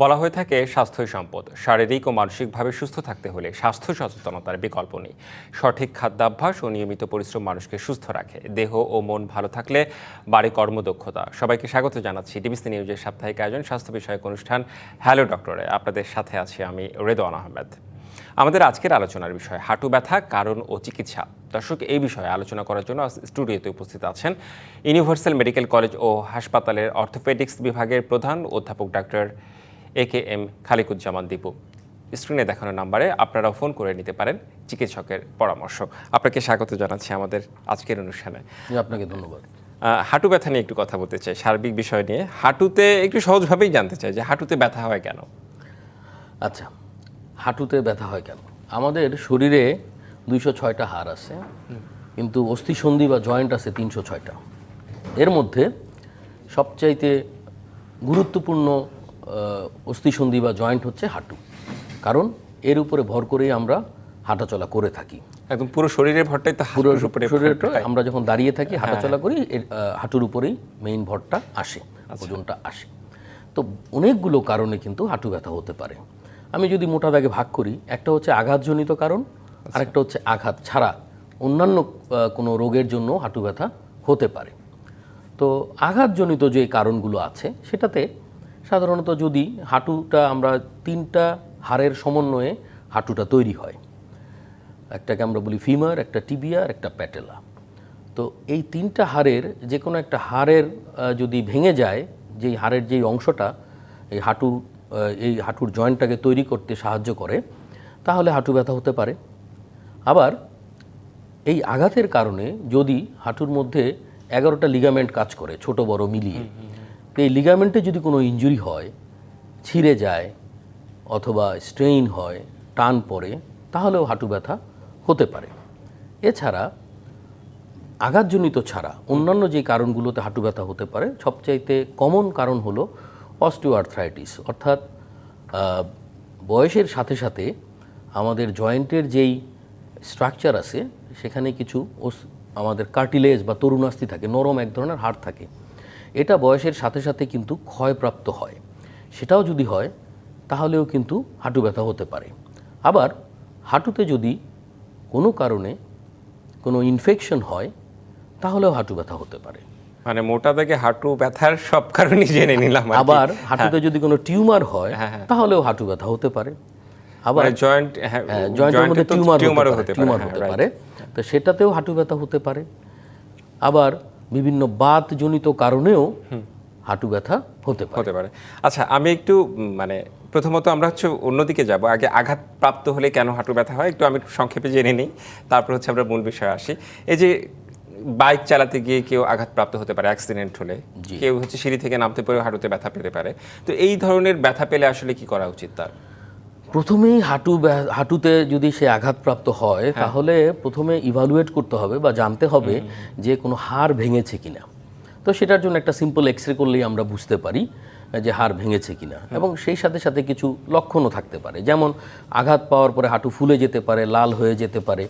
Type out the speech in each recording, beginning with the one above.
বলা হয়ে থাকে স্বাস্থ্যই সম্পদ। শারীরিক ও মানসিকভাবে সুস্থ থাকতে হলে স্বাস্থ্য সচেতনতার বিকল্প নেই। সঠিক খাদ্যাভ্যাস ও নিয়মিত পরিশ্রম মানুষকে সুস্থ রাখে। দেহ ও মন ভালো থাকলে বাড়ি কর্মদক্ষতা। সবাইকে স্বাগত জানাচ্ছি ডিবিসি নিউজের সাপ্তাহিক আয়োজন স্বাস্থ্য বিষয়ক অনুষ্ঠান হ্যালো ডক্টরে। আপনাদের সাথে আছি আমি রেদওয়ান আহমেদ। আমাদের আজকের আলোচনার বিষয়, হাঁটু ব্যথা, কারণ ও চিকিৎসা। দর্শক, এই বিষয়ে আলোচনা করার জন্য স্টুডিওতে উপস্থিত আছেন ইউনিভার্সাল মেডিকেল কলেজ ও হাসপাতালের অর্থোপেডিক্স বিভাগের প্রধান অধ্যাপক doctor A K M Khaliquzzaman Dipu. স্ক্রিনে দেখানো নাম্বারে আপনারাও ফোন করে নিতে পারেন চিকিৎসকের পরামর্শ। আপনাকে স্বাগত জানাচ্ছি আমাদের আজকের অনুষ্ঠানে। আপনাকে ধন্যবাদ। হাঁটু ব্যথা নিয়ে একটু কথা বলতে চাই সার্বিক বিষয় নিয়ে। হাঁটুতে একটু সহজভাবেই জানতে চাই যে হাঁটুতে ব্যথা হয় কেন? আচ্ছা হাঁটুতে ব্যথা হয় কেন? আমাদের শরীরে দুইশো ছয়টা হাড় আছে কিন্তু অস্থিসন্ধি বা জয়েন্ট আছে তিনশো ছয়টা। এর মধ্যে সবচাইতে গুরুত্বপূর্ণ অস্থিসন্ধি বা জয়েন্ট হচ্ছে হাঁটু। কারণ এর উপরে ভর করেই আমরা হাঁটাচলা করে থাকি। একদম পুরো শরীরের ভরটাই তো পুরো শরীরটা আমরা যখন দাঁড়িয়ে থাকি হাঁটাচলা করি এর, হাঁটুর উপরেই মেইন ভরটা আসে ওজনটা আসে। তো অনেকগুলো কারণে কিন্তু হাঁটু ব্যথা হতে পারে। আমি যদি মোটা দাগে ভাগ করি একটা হচ্ছে আঘাতজনিত কারণ আরেকটা হচ্ছে আঘাত ছাড়া অন্যান্য কোনো রোগের জন্য হাঁটু ব্যথা হতে পারে। তো আঘাতজনিত যে কারণগুলো আছে সেটাতে সাধারণত যদি হাঁটুটা আমরা তিনটা হাড়ের সমন্বয়ে হাঁটুটা তৈরি হয়, একটাকে আমরা বলি ফিমার, একটা টিবিয়া আর একটা প্যাটেলা। তো এই তিনটা হাড়ের যে কোনো একটা হাড়ের যদি ভেঙে যায়, যেই হাড়ের যেই অংশটা, এই হাঁটু এই হাঁটুর জয়েন্টটাকে তৈরি করতে সাহায্য করে, তাহলে হাঁটু ব্যথা হতে পারে। আবার এই আঘাতের কারণে যদি হাঁটুর মধ্যে এগারোটা লিগামেন্ট কাজ করে, ছোট বড় মিলিয়ে তো এই লিগামেন্টে যদি কোনো ইনজুরি হয়, ছিঁড়ে যায় অথবা স্ট্রেইন হয়, টান পড়ে, তাহলেও হাঁটু ব্যথা হতে পারে। এছাড়া আঘাতজনিত ছাড়া অন্যান্য যে কারণগুলোতে হাঁটু ব্যথা হতে পারে, সবচাইতে কমন কারণ হলো অস্টিওআর্থ্রাইটিস অর্থাৎ বয়সের সাথে সাথে আমাদের জয়েন্টের যেই স্ট্রাকচার আছে, সেখানে কিছু আমাদের কার্টিলেজ বা তরুণাস্থি থাকে, নরম এক ধরনের হাড় থাকে। এটা বয়সের সাথে সাথে কিন্তু ক্ষয়প্রাপ্ত হয়। সেটাও যদি হয় তাহলেও কিন্তু হাঁটু ব্যথা হতে পারে। আবার হাঁটুতে যদি কোনো কারণে কোনো ইনফেকশন হয় তাহলেও হাঁটু ব্যথা হতে পারে। মানে মোটা দাগে হাঁটু ব্যথার সব কারণই জেনে নিলাম আবার হাঁটুতে যদি কোনো টিউমার হয় তাহলেও হাঁটু ব্যথা হতে পারে। আবার মানে জয়েন্ট হ্যাঁ জয়েন্টের মধ্যে টিউমার হ্যাঁ, হতে পারে। তো সেটাতেও হাঁটু ব্যথা হতে পারে। আবার বিভিন্ন বাতজনিত কারণেও হাঁটু ব্যথা হতে পারে। হতে পারে। আচ্ছা আমি একটু মানে প্রথমত আমরা হচ্ছে অন্যদিকে যাব। আগে আঘাত প্রাপ্ত হলে কেন হাঁটু ব্যথা হয় একটু আমি একটু সংক্ষেপে জেনে নিই। তারপর হচ্ছে আমরা মূল বিষয়ে আসি। এই যে বাইক চালাতে গিয়ে কেউ আঘাতপ্রাপ্ত হতে পারে অ্যাক্সিডেন্ট হলে কেউ হচ্ছে সিঁড়ি থেকে নামতে পারে হাঁটুতে ব্যথা পেতে পারে। তো এই ধরনের ব্যথা পেলে আসলে কি করা উচিত তার? প্রথমেই হাঁটু হাঁটুতে যদি সে আঘাতপ্রাপ্ত হয় তাহলে প্রথমে ইভালুয়েট করতে হবে বা জানতে হবে যে কোনো হাড় ভেঙেছে কিনা। তো সেটার জন্য একটা সিম্পল এক্স রে করলেই আমরা বুঝতে পারি যে হাড় ভেঙেছে কিনা। এবং সেই সাথে সাথে কিছু লক্ষণও থাকতে পারে। যেমন আঘাত পাওয়ার পরে হাঁটু ফুলে যেতে পারে লাল হয়ে যেতে পারে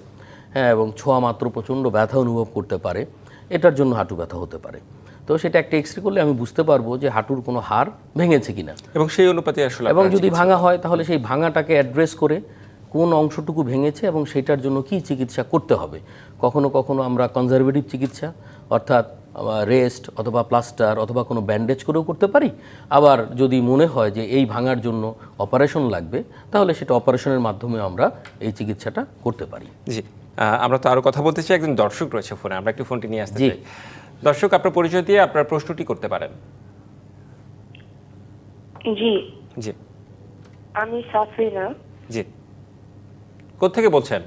হ্যাঁ এবং ছোঁয়া মাত্র প্রচণ্ড ব্যথা অনুভব করতে পারে। এটার জন্য হাঁটু ব্যথা হতে পারে। তো সেটা একটা এক্স রে করলে আমি বুঝতে পারব যে হাঁটুর কোনো হার ভেঙেছে কিনা। এবং সেই অনুপাতে আসলে এবং যদি ভাঙা হয় তাহলে সেই ভাঙাটাকে অ্যাড্রেস করে কোন অংশটুকু ভেঙেছে এবং সেটার জন্য কি চিকিৎসা করতে হবে। কখনো কখনো আমরা কনজারভেটিভ চিকিৎসা অর্থাৎ রেস্ট অথবা প্লাস্টার অথবা কোনো ব্যান্ডেজ করেও করতে পারি। আবার যদি মনে হয় যে এই ভাঙার জন্য অপারেশন লাগবে তাহলে সেটা অপারেশনের মাধ্যমে আমরা এই চিকিৎসাটা করতে পারি। জি। আমরা তো আরও কথা বলতে চাই। একজন দর্শক রয়েছে ফোনে। আমরা একটু ফোনটি নিয়ে আসতে। চাই। দর্শক আপনার পরিচয় দিয়ে আপনার প্রশ্নটি করতে পারেন। জি। জি। আমি সাফরিনা জি। কোত্থেকে বলছেন?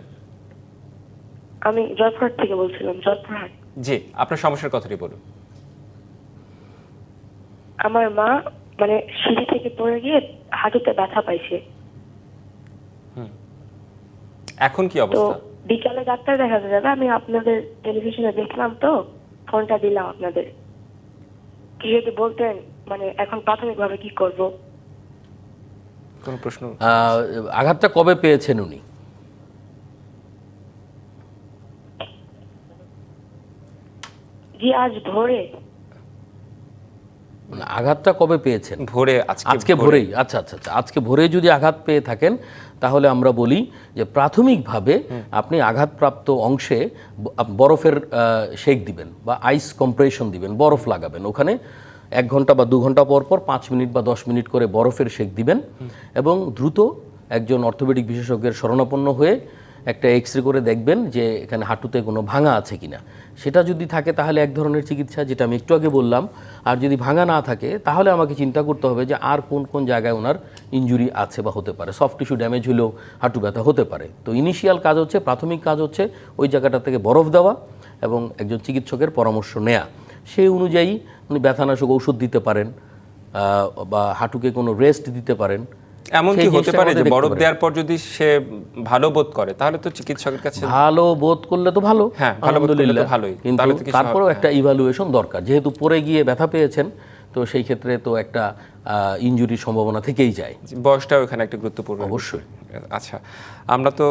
আমি জয়পুরহাট থেকে বলছিলাম জয়পুরহাট। জি আপনার সমস্যার কথাটি বলুন। আমার মা মানে সিঁড়ি থেকে পড়ে গিয়ে হাঁটুতে ব্যথা পাইছে। এখন কি অবস্থা? বিকালে ডাক্তার দেখাতে যাবে আমি আপনাদের টেলিভিশনে দেখলাম তো। ফোনটা দিলাম আপনাদের। কি যদি বলতেন মানে এখন প্রাথমিকভাবে কি করব? কোন প্রশ্ন? আহ, আঘাতটা কবে পেয়েছেন উনি? জি আজ ভোরে। মানে আঘাতটা কবে পেয়েছেন? ভোরে আজকে আজকে ভোরেই আচ্ছা আচ্ছা আচ্ছা আজকে ভোরে যদি আঘাত পেয়ে থাকেন তাহলে আমরা বলি যে প্রাথমিকভাবে আপনি আঘাতপ্রাপ্ত অংশে বরফের শেক দিবেন বা আইস কম্প্রেশন দিবেন বরফ লাগাবেন। ওখানে এক ঘণ্টা বা দু ঘণ্টা পর পর পাঁচ মিনিট বা দশ মিনিট করে বরফের শেক দিবেন এবং দ্রুত একজন অর্থোপেডিক বিশেষজ্ঞের শরণাপন্ন হয়ে একটা এক্স রে করে দেখবেন যে এখানে হাঁটুতে কোনো ভাঙা আছে কি না সেটা যদি থাকে তাহলে এক ধরনের চিকিৎসা, যেটা আমি একটু আগে বললাম। আর যদি ভাঙা না থাকে, তাহলে আমাকে চিন্তা করতে হবে যে আর কোন কোন জায়গায় ওনার ইনজুরি আছে বা হতে পারে। সফট টিস্যু ড্যামেজ হলেও হাঁটু ব্যথা হতে পারে। তো ইনিশিয়াল কাজ হচ্ছে, প্রাথমিক কাজ হচ্ছে ওই জায়গাটা থেকে বরফ দেওয়া এবং একজন চিকিৎসকের পরামর্শ নেয়া। সেই অনুযায়ী উনি ব্যথানাশক ঔষধ দিতে পারেন বা হাঁটুকে কোনো রেস্ট দিতে পারেন। এমন কি হতে পারে যে বরফ দেওয়ার পর যদি সে ভালো বোধ করে তাহলে তো চিকিৎসকের কাছে ভালো বোধ করলে তো ভালো হ্যাঁ, আলহামদুলিল্লাহ। ভালোই। কিন্তু তারপরেও একটা ইভালুয়েশন দরকার যেহেতু পরে গিয়ে ব্যথা পেয়েছেন তো সেই ক্ষেত্রে তো একটা ইনজুরির সম্ভাবনা থেকেই যায় বয়সটাও এখানে একটা গুরুত্বপূর্ণ অবশ্যই। আচ্ছা আমরা তো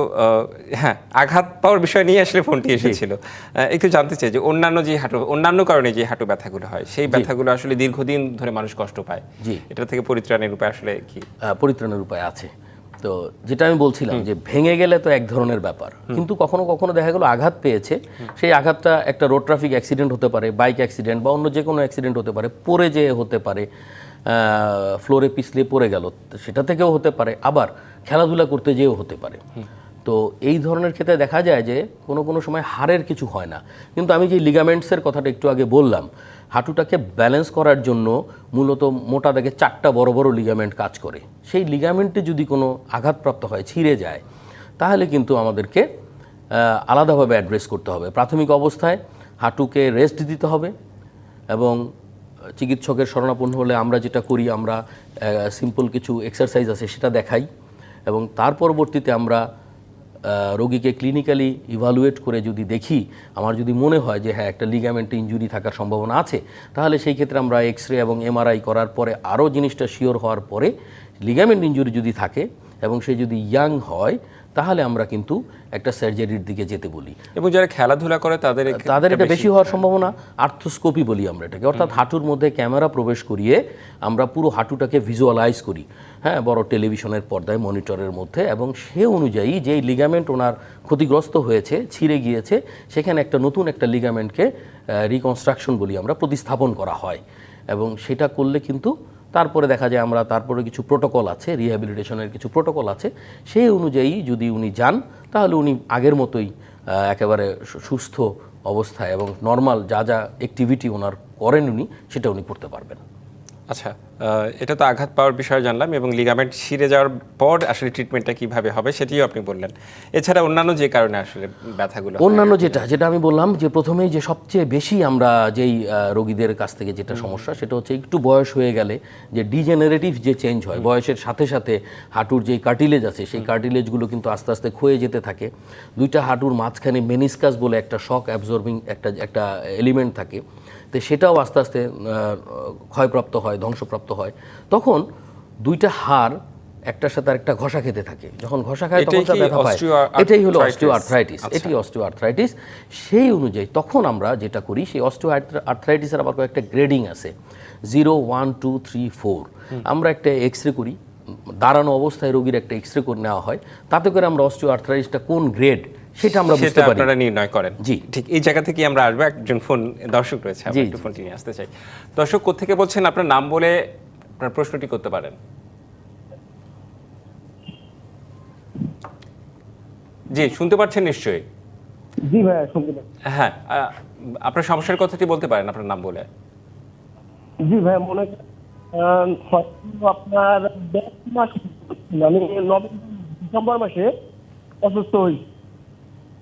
হ্যাঁ আঘাত পাওয়ার বিষয় নিয়ে আসলে ফোনটি এসেছিল। একটু জানতে চাই যে অন্যান্য যে হাঁটু অন্যান্য কারণে যে হাঁটু ব্যথাগুলো হয় সেই ব্যথাগুলো আসলে দীর্ঘদিন ধরে মানুষ কষ্ট পায়। জি। এটা থেকে পরিত্রাণের উপায় আসলে কি? পরিত্রাণের উপায় আছে। তো যেটা আমি বলছিলাম যে ভেঙে গেলে তো এক ধরনের ব্যাপার। কিন্তু কখনো কখনো দেখা গেল আঘাত পেয়েছে। সেই আঘাতটা একটা রোড ট্রাফিক অ্যাক্সিডেন্ট হতে পারে বাইক অ্যাক্সিডেন্ট বা অন্য যে কোনো অ্যাক্সিডেন্ট হতে পারে পড়ে যেয়ে হতে পারে। ফ্লোরে পিছলে পড়ে গেল। সেটা থেকেও হতে পারে। আবার খেলাধুলা করতে যেয়েও হতে পারে। তো এই ধরনের ক্ষেত্রে দেখা যায় যে কোনো কোনো সময় হাড়ের কিছু হয় না। কিন্তু আমি যে লিগামেন্টসের কথাটা একটু আগে বললাম হাঁটুটাকে ব্যালেন্স করার জন্য মূলত মোটা দাগে চারটা বড় বড় লিগামেন্ট কাজ করে। সেই লিগামেন্টে যদি কোনো আঘাতপ্রাপ্ত হয় ছিঁড়ে যায় তাহলে কিন্তু আমাদেরকে আলাদাভাবে অ্যাড্রেস করতে হবে। প্রাথমিক অবস্থায় হাঁটুকে রেস্ট দিতে হবে এবং চিকিৎসকের শরণাপন্ন হলে আমরা যেটা করি, আমরা সিম্পল কিছু এক্সারসাইজ আছে সেটা দেখাই এবং তার পরবর্তীতে আমরা রোগীকে ক্লিনিক্যালি ইভালুয়েট করে যদি দেখি, আমার যদি মনে হয় যে হ্যাঁ একটা লিগামেন্টে ইনজুরি থাকার সম্ভাবনা আছে, তাহলে সেই ক্ষেত্রে আমরা এক্স রে এবং এমআরআই করার পরে আরও জিনিসটা শিওর হওয়ার পরে লিগামেন্ট ইনজুরি যদি থাকে এবং সে যদি ইয়াং হয় তাহলে আমরা কিন্তু একটা সার্জারির দিকে যেতে বলি। এবং যারা খেলাধুলা করে তাদের তাদের এটা বেশি হওয়ার সম্ভাবনা আর্থোস্কোপি বলি আমরা এটাকে। অর্থাৎ হাঁটুর মধ্যে ক্যামেরা প্রবেশ করিয়ে আমরা পুরো হাঁটুটাকে ভিজুয়ালাইজ করি। হ্যাঁ বড় টেলিভিশনের পর্দায় মনিটরের মধ্যে এবং সে অনুযায়ী যেই লিগামেন্ট ওনার ক্ষতিগ্রস্ত হয়েছে ছিঁড়ে গিয়েছে সেখানে একটা নতুন একটা লিগামেন্টকে রিকনস্ট্রাকশন বলি আমরা প্রতিস্থাপন করা হয়। এবং সেটা করলে কিন্তু তারপরে দেখা যায় আমরা তারপরে কিছু প্রোটোকল আছে রিহ্যাবিলিটেশনের কিছু প্রোটোকল আছে। সেই অনুযায়ী যদি উনি যান, তাহলে উনি আগের মতোই একেবারে সুস্থ অবস্থায় এবং নর্মাল যা যা অ্যাক্টিভিটি ওনার করেন উনি, সেটা উনি করতে পারবেন। আচ্ছা এটা তো আঘাত পাওয়ার বিষয়ে জানলাম এবং লিগামেন্ট ছিঁড়ে যাওয়ার পর আসলে ট্রিটমেন্টটা কীভাবে হবে সেটিও আপনি বললেন। এছাড়া অন্যান্য যে কারণে আসলে ব্যথাগুলো অন্যান্য যেটা যেটা আমি বললাম যে প্রথমেই যে সবচেয়ে বেশি আমরা যেই রোগীদের কাছ থেকে যেটা সমস্যা সেটা হচ্ছে একটু বয়স হয়ে গেলে যে ডিজেনারেটিভ যে চেঞ্জ হয় বয়সের সাথে সাথে হাঁটুর যে কার্টিলেজ আছে সেই কার্টিলেজগুলো কিন্তু আস্তে আস্তে ক্ষয়ে যেতে থাকে। দুইটা হাঁটুর মাঝখানে মেনিসকাস বলে একটা শক অ্যাবজর্বিং একটা একটা এলিমেন্ট থাকে। তো সেটাও আস্তে আস্তে ক্ষয়প্রাপ্ত হয় ধ্বংসপ্রাপ্ত হয়। তখন দুইটা হাড় একটার সাথে আরেকটা ঘষা খেতে থাকে। যখন ঘষা খায় তখন এটাই তার ব্যথা পায়। এটাই হলো অস্টিওআর্থ্রাইটিস এটি অস্টিওআর্থ্রাইটিস সেই অনুযায়ী তখন আমরা যেটা করি সেই অস্টিওআর্থ্রাইটিসের আবার কয়েকটা গ্রেডিং আছে। Zero one two three four আমরা একটা এক্স রে করি। দাঁড়ানো অবস্থায় রোগীর একটা এক্স রে করে নেওয়া হয়। তাতে করে আমরা অস্টিওআর্থ্রাইটিসটা কোন গ্রেড সেটা আমরা বুঝতে পারি। আপনারা নির্ণয় করেন। জি। ঠিক এই জায়গা থেকে আমরা আসব। একজন ফোন দর্শক রয়েছে আমরা একটু ফোনটি নিয়ে আসতে চাই। দর্শক কোথেকে বলছেন আপনার নাম বলে আপনার প্রশ্নটি করতে পারেন। জি শুনতে পাচ্ছেন নিশ্চয়ই? জি ভাইয়া শুনতে পাচ্ছি। হ্যাঁ আপনার সমস্যার কথাটি বলতে পারেন আপনার নাম বলে। জি ভাইয়া মনে করেন, আহ, আপনার মাস আমি নভেম্বর ডিসেম্বর মাসে অসুস্থ হই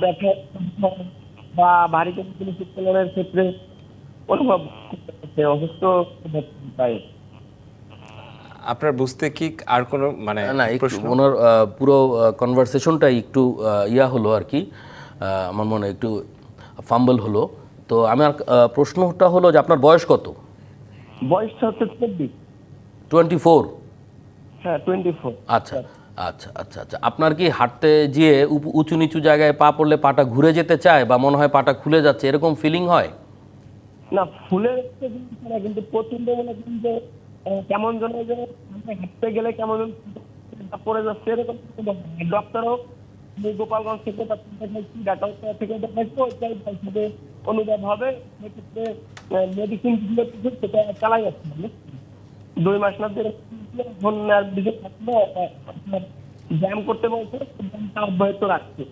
ব্যথা বা ভারী কোনো জিনিস উত্তোলনের ক্ষেত্রে অনুভব করতে অসুস্থ পাই আপনার বুঝতে কি আর কোনো মানে না একটু ওনার পুরো কনভারসেশনটাই একটু ইয়া হলো আর কি আহ, আমার মনে হয় একটু ফাম্বল হলো। তো আমার প্রশ্নটা হলো যে আপনার বয়স কত? বয়সটা হচ্ছে চব্বিশ। Twenty four? হ্যাঁ টোয়েন্টি ফোর। আচ্ছা। আচ্ছা আচ্ছা আচ্ছা। আপনার কি হাঁটতে গিয়ে উঁচু নিচু জায়গায় পা পড়লে পাটা ঘুরে যেতে চায় বা মনে হয় পাটা খুলে যাচ্ছে? এরকম ফিলিং হয়? না না, কিন্তু প্রচণ্ড মনে করেন যে কেমন যেন হাঁটতে গেলে কেমন পড়ে যাচ্ছে এরকম ডক্টরও গোপালগঞ্জ থেকে ডাক্তার থেকে দেখাইছি ওইটাই অনুভব হবে সেক্ষেত্রে মেডিসিন সেটা চালাই যাচ্ছে। দুই মাস না আর দিকে থাকল ব্যায়াম করতে বলছে ব্যায়ামটা অব্যাহত রাখছে।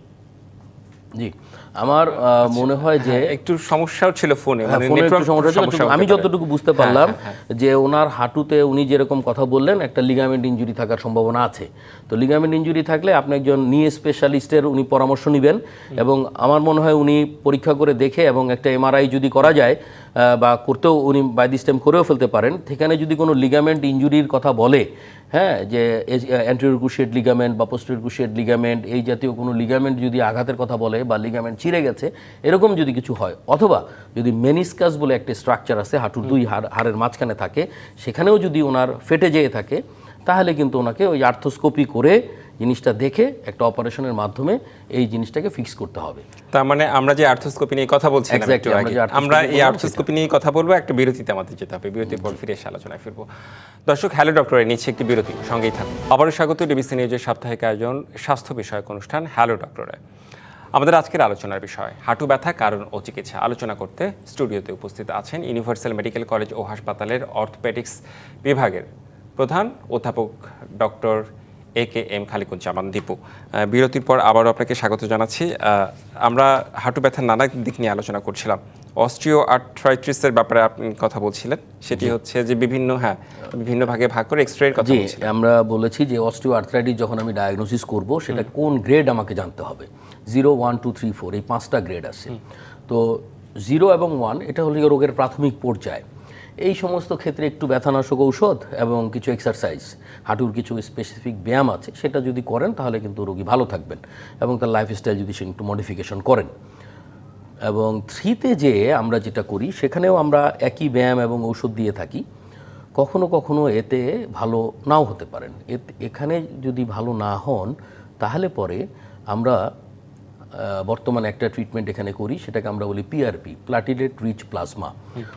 জি। আমার আহ, মনে হয় যে একটু সমস্যাও ছিল ফোনে হ্যাঁ, মানে আমি যতটুকু বুঝতে পারলাম যে ওনার হাঁটুতে উনি যেরকম কথা বললেন একটা লিগামেন্ট ইঞ্জুরি থাকার সম্ভাবনা আছে। তো লিগামেন্ট ইঞ্জুরি থাকলে আপনি একজন নি স্পেশালিস্টের উনি পরামর্শ নেবেন এবং আমার মনে হয় উনি পরীক্ষা করে দেখে এবং একটা এমআরআই যদি করা যায় বা করতেও উনি বাই দিস টাইম করেও ফেলতে পারেন সেখানে যদি কোনো লিগামেন্ট ইঞ্জুরির কথা বলে হ্যাঁ যে অ্যান্টিরিয়র কুশিয়েট লিগামেন্ট বা পোস্টেরিয়র কুশিয়েট লিগামেন্ট এই জাতীয় কোনো লিগামেন্ট যদি আঘাতের কথা বলে বা লিগামেন্ট ছিঁড়ে গেছে এরকম যদি কিছু হয় অথবা যদি মেনিসকাস বলে একটা স্ট্রাকচার আছে হাঁটুর দুই হাড় হাড়ের মাঝখানে থাকে সেখানেও যদি ওনার ফেটে যেয়ে থাকে তাহলে কিন্তু ওনাকে ওই আর্থোস্কোপি করে জিনিসটা দেখে একটা অপারেশনের মাধ্যমে এই জিনিসটাকে ফিক্স করতে হবে। তার মানে আমরা যে আর্থোস্কোপি নিয়ে কথা Exactly, আমরা এই আর্থোস্কোপি নিয়ে কথা বলব একটা বিরতিতে আমাদের যেতে হবে বিরতির পর ফিরে এসে আলোচনায় ফিরবো। দর্শক হ্যালো ডক্টর এর নিচ্ছে একটি বিরতি সঙ্গেই থাকুন। আবারও স্বাগত ডিবিসি নিউজের সাপ্তাহিক আয়োজন স্বাস্থ্য বিষয়ক অনুষ্ঠান হ্যালো ডক্টরে আমাদের আজকের আলোচনার বিষয় হাঁটু ব্যথা কারণ ও চিকিৎসা। আলোচনা করতে স্টুডিওতে উপস্থিত আছেন ইউনিভার্সাল মেডিকেল কলেজ ও হাসপাতালের অর্থোপেডিক্স বিভাগের প্রধান অধ্যাপক doctor A K M Khaliquzzaman Dipu. বিরতির পর আবারও আপনাকে স্বাগত জানাচ্ছি। আমরা হাঁটু ব্যথার নানা দিক নিয়ে আলোচনা করছিলাম। অস্ট্রিও আর্থ্রাইটিসের ব্যাপারে আপনি কথা বলছিলেন। সেটি হচ্ছে যে বিভিন্ন হ্যাঁ বিভিন্ন ভাগে ভাগ করে এক্স রের কথা আমরা বলেছি যে অস্ট্রিও আর্থ্রাইটিস যখন আমি ডায়াগনোসিস করব সেটা কোন গ্রেড আমাকে জানতে হবে। Zero one two three four, এই পাঁচটা গ্রেড আছে। তো জিরো এবং ওয়ান, এটা হলো রোগের প্রাথমিক পর্যায়। এই সমস্ত ক্ষেত্রে একটু ব্যথানাশক ঔষধ এবং কিছু এক্সারসাইজ হাঁটুর কিছু স্পেসিফিক ব্যায়াম আছে, সেটা যদি করেন তাহলে কিন্তু রোগী ভালো থাকবেন এবং তার লাইফস্টাইল যদি সে একটু মডিফিকেশন করেন। এবং থ্রিতে যে আমরা যেটা করি, সেখানেও আমরা একই ব্যায়াম এবং ঔষধ দিয়ে থাকি। কখনো কখনো এতে ভালো নাও হতে পারেন। এখানে যদি ভালো না হন, তাহলে পরে আমরা বর্তমানে একটা ট্রিটমেন্ট এখানে করি সেটাকে আমরা বলি পিআরপি প্লাটিলেট রিচ প্লাজমা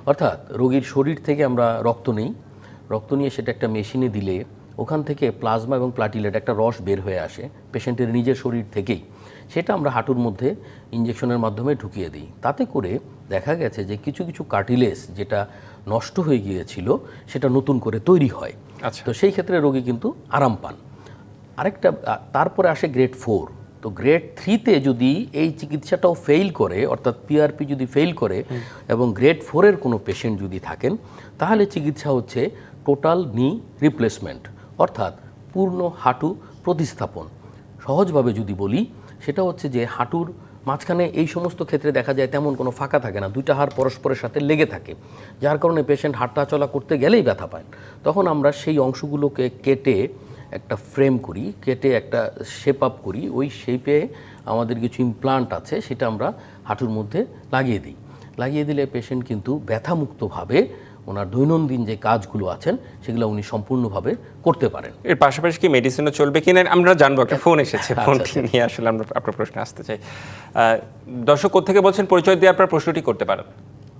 অর্থাৎ রোগীর শরীর থেকে আমরা রক্ত নেই। রক্ত নিয়ে সেটা একটা মেশিনে দিলে ওখান থেকে প্লাজমা এবং প্লাটিলেট একটা রস বের হয়ে আসে পেশেন্টের নিজের শরীর থেকেই। সেটা আমরা হাঁটুর মধ্যে ইঞ্জেকশনের মাধ্যমে ঢুকিয়ে দিই। তাতে করে দেখা গেছে যে কিছু কিছু কার্টিলেস যেটা নষ্ট হয়ে গিয়েছিল সেটা নতুন করে তৈরি হয়। আচ্ছা। তো সেই ক্ষেত্রে রোগী কিন্তু আরাম পান। আরেকটা তারপরে আসে গ্রেড ফোর তো গ্রেড থ্রিতে যদি এই চিকিৎসাটাও ফেল করে, অর্থাৎ পিআরপি যদি ফেল করে এবং গ্রেড ফোরের কোনো পেশেন্ট যদি থাকেন, তাহলে চিকিৎসা হচ্ছে টোটাল নি রিপ্লেসমেন্ট অর্থাৎ পূর্ণ হাঁটু প্রতিস্থাপন। সহজভাবে যদি বলি, সেটা হচ্ছে যে হাঁটুর মাঝখানে এই সমস্ত ক্ষেত্রে দেখা যায় তেমন কোনো ফাঁকা থাকে না, দুইটা হাড় পরস্পরের সাথে লেগে থাকে, যার কারণে পেশেন্ট হাঁটা চলা করতে গেলেই ব্যথা পায়। তখন আমরা সেই অংশগুলোকে কেটে একটা ফ্রেম করি কেটে একটা শেপ আপ করি ওই শেপে আমাদের কিছু ইমপ্লান্ট আছে সেটা আমরা হাঁটুর মধ্যে লাগিয়ে দিই। লাগিয়ে দিলে পেশেন্ট কিন্তু ব্যথামুক্তভাবে ওনার দৈনন্দিন যে কাজগুলো আছেন সেগুলো উনি সম্পূর্ণভাবে করতে পারেন। এর পাশাপাশি কি মেডিসিনও চলবে কিনা আমরা জানব একটা ফোন এসেছে আচ্ছা, ফোনটি নিয়ে আসলে আমরা আপনার প্রশ্নে আসতে চাই। দর্শক থেকে বলছেন পরিচয় দিয়ে আপনার প্রশ্নটি করতে পারেন।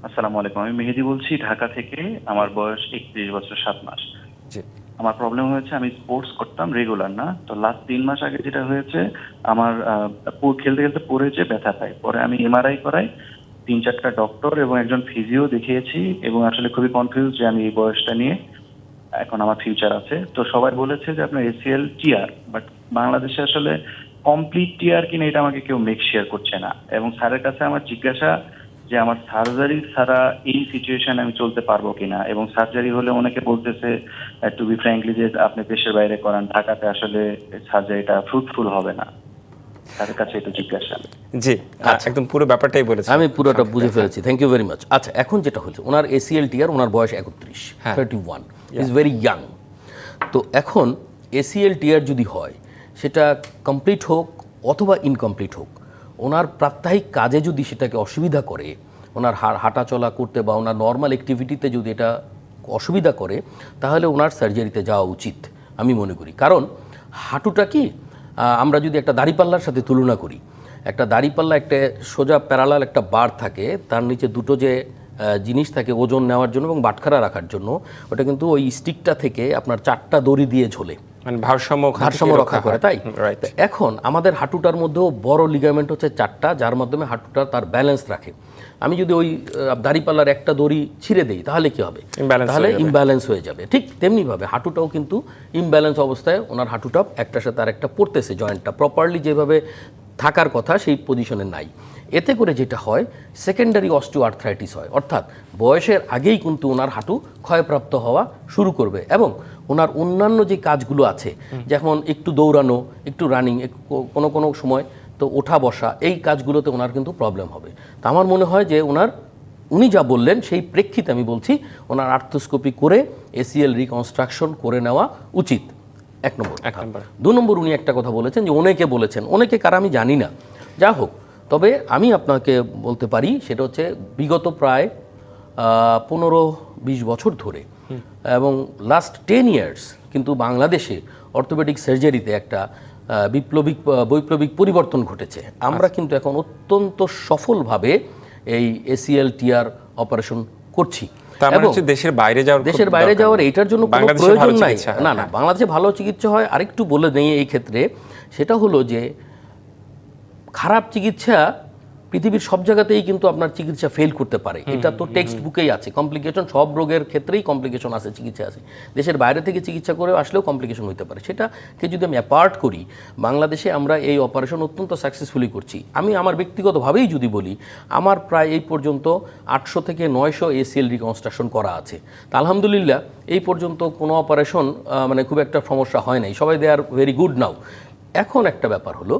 আসসালামু আলাইকুম আমি মেহেদি বলছি ঢাকা থেকে আমার বয়স একত্রিশ বছর সাত মাস। জি। আমার প্রবলেম হয়েছে, আমি স্পোর্টস করতাম রেগুলার না। তো লাস্ট তিন মাস আগে যেটা হয়েছে, আমার খেলতে খেলতে পড়েছে, ব্যথা পাই পরে আমি এমআরআই করাই, তিন চারটা ডক্টর এবং একজন ফিজিও দেখিয়েছি এবং আসলে খুবই কনফিউজ যে আমি এই বয়সটা নিয়ে এখন আমার ফিউচার আছে। তো সবাই বলেছে যে আপনার এসিএল টিআর বাট বাংলাদেশে আসলে কমপ্লিট টিআর কিনা এটা আমাকে কেউ মেক শেয়ার করছে না। এবং স্যারের কাছে আমার জিজ্ঞাসা যে আমার সার্জারি ছাড়া এই সিচুয়েশন আমি চলতে পারব কিনা? এবং সার্জারি হলে অনেকে বলতেছে টু বি ফ্র্যাঙ্কলি যে আপনি দেশের বাইরে করান ঢাকাতে আসলে সার্জারিটা ফ্রুটফুল হবে না। স্যারের কাছে এটা জিজ্ঞাসা। জি একদম পুরো ব্যাপারটাই বলেছেন। আমি পুরোটা বুঝে ফেলেছি। থ্যাংক ইউ ভেরি মাচ আচ্ছা এখন যেটা হচ্ছে ওনার এসিএল টিআর ওনার বয়স একত্রিশ হ্যাঁ। Thirty one is very young তো এখন এসিএল টিয়ার যদি হয় সেটা কমপ্লিট হোক অথবা ইনকমপ্লিট হোক ওনার প্রাত্যহিক কাজে যদি সেটাকে অসুবিধা করে, ওনার হাঁটা চলা করতে বা ওনার নর্মাল অ্যাক্টিভিটিতে যদি এটা অসুবিধা করে, তাহলে ওনার সার্জারিতে যাওয়া উচিত, আমি মনে করি। কারণ হাঁটুটা কি আমরা যদি একটা দাড়িপাল্লার সাথে তুলনা করি, একটা দাড়িপাল্লা একটা সোজা প্যারালাল একটা বার থাকে, তার নিচে দুটো যে জিনিস থাকে ওজন নেওয়ার জন্য এবং বাটখারা রাখার জন্য, ওটা কিন্তু ওই স্টিকটা থেকে আপনার চারটা দড়ি দিয়ে ঝোলে। মানে ভারসাম্য ভারসাম্য রক্ষা করে। তাই? এখন আমাদের হাঁটুটার মধ্যেও বড় লিগামেন্ট হচ্ছে চারটা যার মাধ্যমে হাঁটুটা তার ব্যালেন্স রাখে। আমি যদি ওই দাড়িপাল্লার একটা দড়ি ছিঁড়ে দেই তাহলে কি হবে? তাহলে। ইমব্যালেন্স হয়ে যাবে। ঠিক তেমনিভাবে হাঁটুটাও কিন্তু ইমব্যালেন্স অবস্থায় ওনার হাঁটুটা একটার সাথে আর একটা পড়তেছে জয়েন্টটা প্রপারলি যেভাবে থাকার কথা সেই পজিশনে নাই। এতে করে যেটা হয় সেকেন্ডারি অস্টিও আর্থ্রাইটিস হয়। অর্থাৎ বয়সের আগেই কিন্তু ওনার হাঁটু ক্ষয়প্রাপ্ত হওয়া শুরু করবে এবং ওনার অন্যান্য যে কাজগুলো আছে যেমন একটু দৌড়ানো একটু রানিং কোনো কোনো সময় তো ওঠা বসা এই কাজগুলোতে ওনার কিন্তু প্রবলেম হবে। তা আমার মনে হয় যে ওনার উনি যা বললেন সেই প্রেক্ষিতে আমি বলছি ওনার আর্থোস্কোপি করে এসিএল রিকনস্ট্রাকশন করে নেওয়া উচিত। এক নম্বর এক নম্বর। দু নম্বর উনি একটা কথা বলেছেন যে অনেকে বলেছেন অনেকে কারা আমি জানি না। যা হোক তবে আমি আপনাকে বলতে পারি সেটা হচ্ছে বিগত প্রায় পনেরো বিশ বছর ধরে। এবং লাস্ট টেন ইয়ার্স কিন্তু বাংলাদেশে অর্থোপেডিক সার্জারিতে একটা বিপ্লবিক বৈপ্লবিক পরিবর্তন ঘটেছে। আমরা কিন্তু এখন অত্যন্ত সফলভাবে এই এসিএল টিআর অপারেশন করছি। মানে দেশের বাইরে যাওয়ার দেশের বাইরে যাওয়ার নেই। এইটার জন্য কোনো প্রয়োজন নাই। না না হ্যাঁ। বাংলাদেশে ভালো চিকিৎসা হয়। আরেকটু বলে নেই এই ক্ষেত্রে সেটা হলো যে খারাপ চিকিৎসা পৃথিবীর সব জায়গাতেই কিন্তু আপনার চিকিৎসা ফেল করতে পারে। এটা তো টেক্সট বুকেই আছে। কমপ্লিকেশন সব রোগের ক্ষেত্রেই কমপ্লিকেশন আছে চিকিৎসা আছে দেশের বাইরে থেকে চিকিৎসা করে আসলেও কমপ্লিকেশন হতে পারে। সেটাকে যদি আমি অ্যাপার্ট করি বাংলাদেশে আমরা এই অপারেশন অত্যন্ত সাকসেসফুলি করছি। আমি আমার ব্যক্তিগতভাবেই যদি বলি আমার প্রায় এই পর্যন্ত আটশো থেকে নয়শো এসিএল রিকনস্ট্রাকশন করা আছে। তা আলহামদুলিল্লাহ এই পর্যন্ত কোনো অপারেশন মানে খুব একটা সমস্যা হয় নাই। সবাই দে আর ভেরি গুড নাও এখন একটা ব্যাপার হলো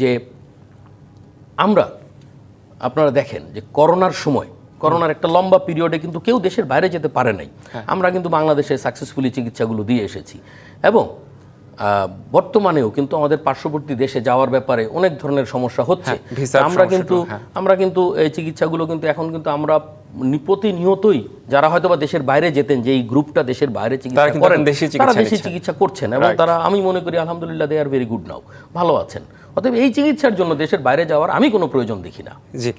যে আমরা আপনারা দেখেন যে করোনার সময় করোনার একটা লম্বা পিরিয়ডে কিন্তু কেউ দেশের বাইরে যেতে পারে নাই। আমরা কিন্তু বাংলাদেশে সাকসেসফুলি চিকিৎসাগুলো দিয়ে এসেছি। এবং বর্তমানেও কিন্তু আমাদের পার্শ্ববর্তী দেশে যাওয়ার ব্যাপারে অনেক ধরনের সমস্যা হচ্ছে। হ্যাঁ, আমরা কিন্তু হ্যাঁ। আমরা কিন্তু এই চিকিৎসাগুলো কিন্তু এখন কিন্তু আমরা প্রতিনিয়তই যারা হয়তো বা দেশের বাইরে যেতেন যে এই গ্রুপটা দেশের বাইরে চিকিৎসা করেন তারা চিকিৎসা চিকিৎসা করছেন। এবং তারা আমি মনে করি আলহামদুলিল্লাহ দে আর ভেরি গুড নাও ভালো আছেন। অতএব এই চিকিৎসার জন্য দেশের বাইরে যাওয়ার আমি কোনো প্রয়োজন দেখি না। জি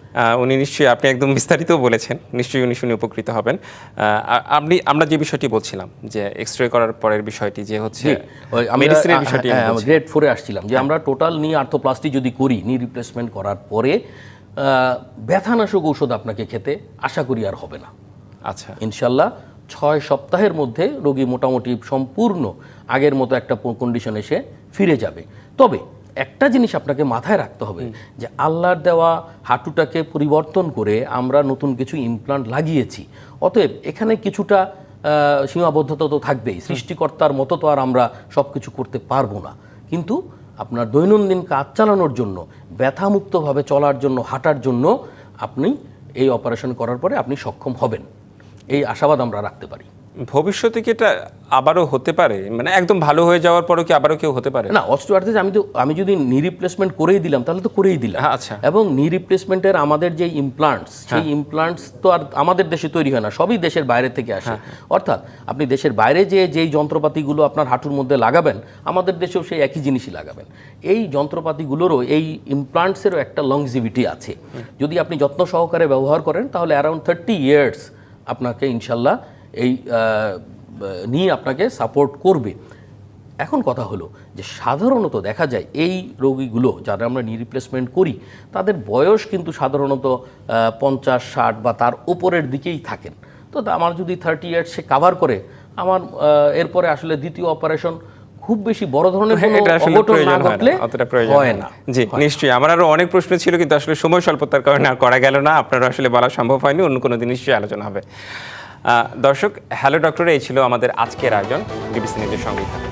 উনি নিশ্চয়ই আপনি একদম বিস্তারিত বলেছেন। নিশ্চয়ই উনি শুনে উপকৃত হবেন। আপনি আমরা যে বিষয়টি বলছিলাম যে এক্স রে করার পরের বিষয়টি যে হচ্ছে মেডিসিনের বিষয়টি হ্যাঁ, আমি গ্রেড ফোরে আসছিলাম যে আমরা টোটাল নি আর্থোপ্লাস্টি যদি করি নি রিপ্লেসমেন্ট করার পরে ব্যথানাশক ঔষধ আপনাকে খেতে আশা করি আর হবে না। আচ্ছা। ইনশাল্লাহ ছয় সপ্তাহের মধ্যে রোগী মোটামুটি সম্পূর্ণ আগের মতো একটা কন্ডিশন এসে ফিরে যাবে। তবে একটা জিনিস আপনাকে মাথায় রাখতে হবে যে আল্লাহর দেওয়া হাঁটুটাকে পরিবর্তন করে আমরা নতুন কিছু ইমপ্লান্ট লাগিয়েছি। অতএব এখানে কিছুটা সীমাবদ্ধতা তো থাকবেই। সৃষ্টিকর্তার মতো তো আর আমরা সব কিছু করতে পারব না। কিন্তু আপনার দৈনন্দিন কাজ চালানোর জন্য ব্যথামুক্তভাবে চলার জন্য হাঁটার জন্য আপনি এই অপারেশন করার পরে আপনি সক্ষম হবেন। এই আশাবাদ আমরা রাখতে পারি। ভবিষ্যতে কি এটা আবারও হতে পারে? মানে একদম ভালো হয়ে যাওয়ার পরও কি আবারও কেউ হতে পারে? না অস্টিওআর্থ্রাইটিস আমি তো আমি যদি নি রিপ্লেসমেন্ট করেই দিলাম তাহলে তো করেই দিলাম। হ্যাঁ, আচ্ছা। এবং নি রিপ্লেসমেন্টের আমাদের যে ইমপ্লান্টস সেই ইমপ্লান্টস তো আর আমাদের দেশে তৈরি হয় না সবই দেশের বাইরে থেকে আসে। অর্থাৎ আপনি দেশের বাইরে যে যেই যন্ত্রপাতিগুলো আপনার হাঁটুর মধ্যে লাগাবেন আমাদের দেশেও সেই একই জিনিসই লাগাবেন। এই যন্ত্রপাতিগুলোরও এই ইমপ্লান্টসেরও একটা লংজিভিটি আছে। যদি আপনি যত্ন সহকারে ব্যবহার করেন তাহলে অ্যারাউন্ড থার্টি ইয়ার্স আপনাকে ইনশাল্লাহ এই নিয়ে আপনাকে সাপোর্ট করবে। এখন কথা হলো যে সাধারণত দেখা যায় এই রোগীগুলো যারা আমরা নি রিপ্লেসমেন্ট করি তাদের বয়স কিন্তু সাধারণত পঞ্চাশ ষাট বা তার ওপরের দিকেই থাকেন। তো আমার যদি থার্টি ইয়ার্স সে কাভার করে আমার এরপরে আসলে দ্বিতীয় অপারেশন খুব বেশি বড় ধরনের না ঘটলে প্রয়োজন হয় না। জি নিশ্চয়ই। আমার আরও অনেক প্রশ্ন ছিল কিন্তু আসলে সময় স্বল্পতার কারণে আর করা গেল না। আপনারা আসলে বলা সম্ভব হয়নি অন্য কোনো দিন নিশ্চয়ই আলোচনা হবে। দর্শক হ্যালো ডক্টর এই ছিল আমাদের আজকের আয়োজন বিবিসি নিউজের সঙ্গেই থাকুন।